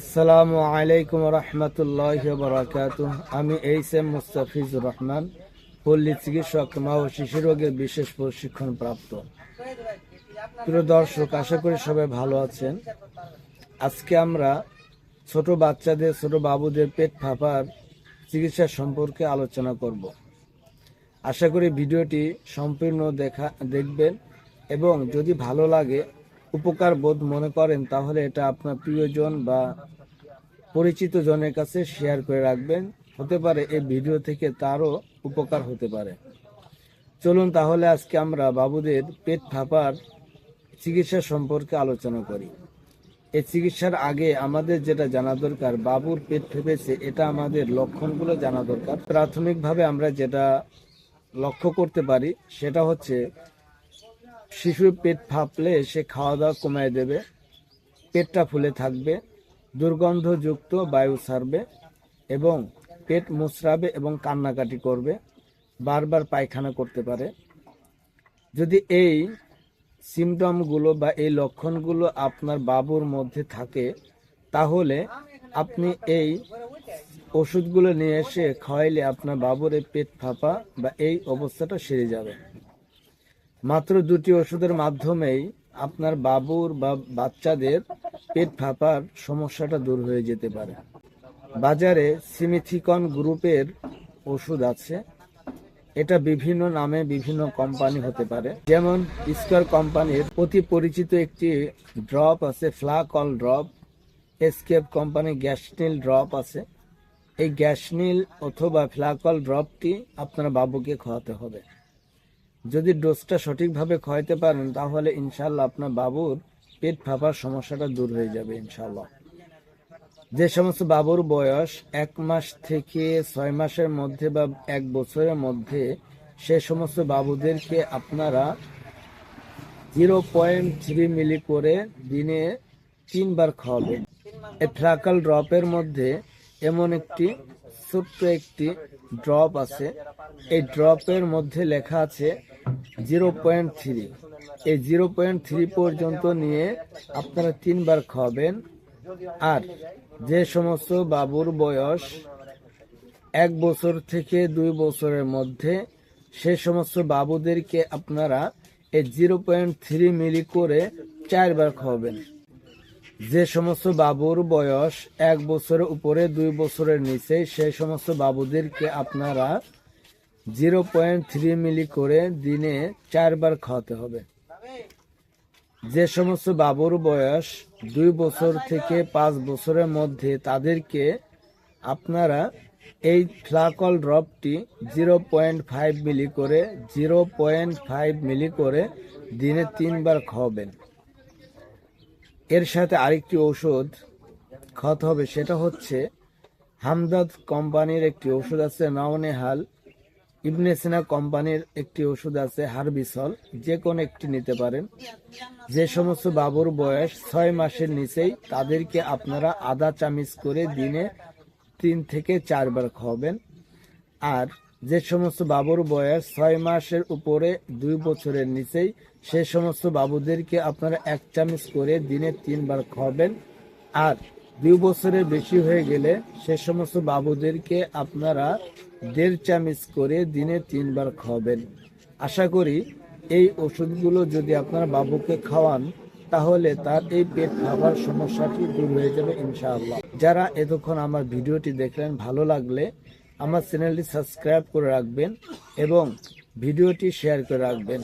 আসসালামু আলাইকুম রহমতুল্লাহ বরাকাত আমি এইচ এম মুস্তাফিজুর রহমান, পল্লী চিকিৎসক মা ও শিশু রোগের বিশেষ প্রশিক্ষণ প্রাপ্ত। প্রিয় দর্শক, আশা করি সবাই ভালো আছেন। আজকে আমরা ছোট বাচ্চাদের, ছোট বাবুদের পেট ফাঁপার চিকিৎসা সম্পর্কে আলোচনা করব। আশা করি ভিডিওটি সম্পূর্ণ দেখা, দেখবেন এবং যদি ভালো লাগে উপকার বোধ মনে করেন, তাহলে এটা আপনার প্রিয়জন বা পরিচিত জনের কাছে শেয়ার করে রাখবেন। হতে পারে এই ভিডিও থেকে তারও উপকার হতে পারে। চলুন তাহলে আজকে আমরা বাবুদের পেট ফাঁপার চিকিৎসা সম্পর্কে আলোচনা করি। এই চিকিৎসার আগে আমাদের যেটা জানা দরকার, বাবুর পেট ফেপেছে এটা আমাদের লক্ষণগুলো জানা দরকার। প্রাথমিকভাবে আমরা যেটা লক্ষ্য করতে পারি, সেটা হচ্ছে শিশুর পেট ফাঁপলে সে খাওয়া দাওয়া কমায় দেবে, পেটটা ফুলে থাকবে, দুর্গন্ধযুক্ত বায়ু ছাড়বে এবং পেট মুচড়াবে এবং কান্নাকাটি করবে, বারবার পায়খানা করতে পারে। যদি এই সিমটমগুলো বা এই লক্ষণগুলো আপনার বাবুর মধ্যে থাকে, তাহলে আপনি এই ওষুধগুলো নিয়ে এসে খাওয়াইলে আপনার বাবুর এই পেট ফাঁপা বা এই অবস্থাটা সেরে যাবে। মাত্র দুটি ওষুধের মাধ্যমেই আপনার বাবুর বা বাচ্চাদের পেট ফাঁপার সমস্যাটা দূর হয়ে যেতে পারে। বাজারে সিমিথিকন গ্রুপের ওষুধ আছে। এটা বিভিন্ন নামে বিভিন্ন কোম্পানি হতে পারে। যেমন স্কোয়ার কোম্পানির অতি পরিচিত একটি ড্রপ আছে, Flacol drop. Eskayef company Gasnil drop আছে। এই গ্যাসনিল অথবা ফ্লাকল ড্রপটি আপনার বাবুকে খাওয়াতে হবে। যদি ডোজটা সঠিকভাবে খাওয়াইতে পারেন, তাহলে ইনশাল্লাহ আপনার বাবুর পেট ফাঁপার সমস্যাটা দূর হয়ে যাবে ইনশাল্লাহ যে সমস্ত বাবুর বয়স এক মাস থেকে ছয় মাসের মধ্যে বা এক বছরের মধ্যে, সে সমস্ত বাবুদেরকে আপনারা জিরো পয়েন্ট থ্রি মিলি করে দিনে তিনবার খাওয়াবেন। এই ফ্লাকাল ড্রপের মধ্যে এমন একটি ছোট্ট একটি ড্রপ আছে। এই ড্রপের মধ্যে লেখা আছে জিরো পয়েন্ট থ্রি। এই জিরো পয়েন্ট থ্রি পর্যন্ত নিয়ে আপনারা তিনবার খাওয়াবেন। আর যে সমস্ত বাবুর বয়স এক বছর থেকে দুই বছরের মধ্যে, সে সমস্ত বাবুদেরকে আপনারা এই জিরো পয়েন্ট থ্রি মিলি করে চারবার খাওয়াবেন। যে সমস্ত বাবুর বয়স এক বছরের উপরে, দুই বছরের নিচে সেই সমস্ত বাবুদেরকে আপনারা জিরো পয়েন্ট থ্রি মিলি করে দিনে চারবার খাওয়াতে হবে। যে সমস্ত বাবুর বয়স দুই বছর থেকে পাঁচ বছরের মধ্যে, তাদেরকে আপনারা এই ফ্লাকল ড্রপটি জিরো পয়েন্ট ফাইভ মিলি করে, জিরো পয়েন্ট ফাইভ মিলি করে দিনে তিনবার খাওয়াবেন। এর সাথে আরেকটি ঔষধ খাওয়াতে হবে, সেটা হচ্ছে হামদাদ কোম্পানির একটি ওষুধ আছে নাওনেহাল সিনা কোম্পানির একটি ওষুধ আছে হারবিসল। যে কোনো একটি নিতে পারেন। যে সমস্ত বাবুর বয়স ছয় মাসের নিচেই, তাদেরকে আপনারা আধা চামিচ করে দিনে তিন থেকে চারবার খাওয়াবেন। আর যে সমস্ত বাবুর বয়স ছয় মাসের উপরে দুই বছরের নিচেই, সে সমস্ত বাবুদেরকে আপনারা এক চামচ করে দিনে তিনবার খাওয়াবেন। আর দুই বছরের বেশি হয়ে গেলে সে সমস্ত বাবুদেরকে আপনারা দেড় চামচ করে দিনে তিনবার খাওয়াবেন। আশা করি এই ওষুধগুলো যদি আপনারা বাবুকে খাওয়ান, তাহলে তার এই পেট খাবার সমস্যাটি দূর হয়ে যাবে ইনশাআল্লাহ। যারা এতক্ষণ আমার ভিডিওটি দেখলেন, ভালো লাগলে আমার চ্যানেলটি সাবস্ক্রাইব করে রাখবেন এবং ভিডিওটি শেয়ার করে রাখবেন।